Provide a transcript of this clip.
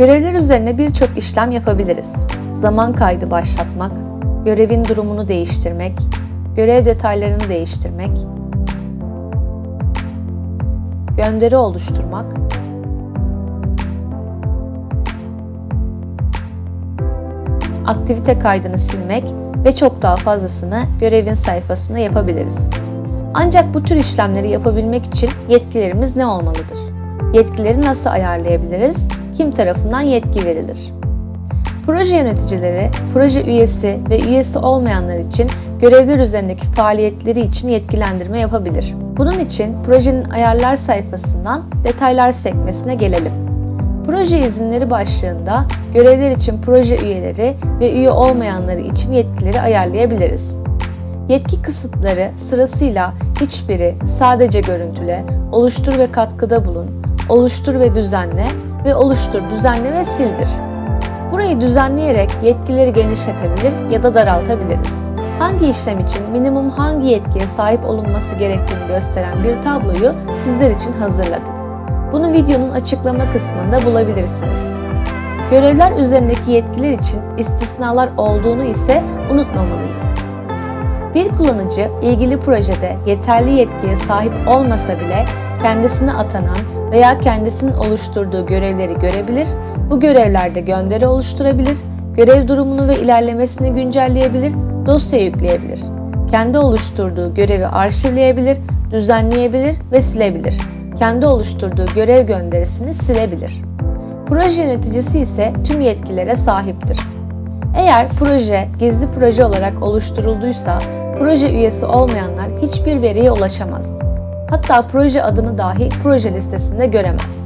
Görevler üzerine birçok işlem yapabiliriz. Zaman kaydı başlatmak, görevin durumunu değiştirmek, görev detaylarını değiştirmek, gönderi oluşturmak, aktivite kaydını silmek ve çok daha fazlasını görevin sayfasında yapabiliriz. Ancak bu tür işlemleri yapabilmek için yetkilerimiz ne olmalıdır? Yetkileri nasıl ayarlayabiliriz? Kim tarafından yetki verilir? Proje yöneticileri, proje üyesi ve üyesi olmayanlar için görevler üzerindeki faaliyetleri için yetkilendirme yapabilir. Bunun için projenin ayarlar sayfasından detaylar sekmesine gelelim. Proje izinleri başlığında görevler için proje üyeleri ve üye olmayanları için yetkileri ayarlayabiliriz. Yetki kısıtları sırasıyla hiçbiri sadece görüntüle, oluştur ve katkıda bulun, oluştur ve düzenle ve oluştur, düzenle ve sildir. Burayı düzenleyerek yetkileri genişletebilir ya da daraltabiliriz. Hangi işlem için minimum hangi yetkiye sahip olunması gerektiğini gösteren bir tabloyu sizler için hazırladık. Bunu videonun açıklama kısmında bulabilirsiniz. Görevler üzerindeki yetkiler için istisnalar olduğunu ise unutmamalıyız. Bir kullanıcı ilgili projede yeterli yetkiye sahip olmasa bile kendisine atanan veya kendisinin oluşturduğu görevleri görebilir, bu görevlerde gönderi oluşturabilir, görev durumunu ve ilerlemesini güncelleyebilir, dosya yükleyebilir. Kendi oluşturduğu görevi arşivleyebilir, düzenleyebilir ve silebilir. Kendi oluşturduğu görev gönderisini silebilir. Proje yöneticisi ise tüm yetkilere sahiptir. Eğer proje gizli proje olarak oluşturulduysa proje üyesi olmayanlar hiçbir veriye ulaşamaz. Hatta proje adını dahi proje listesinde göremez.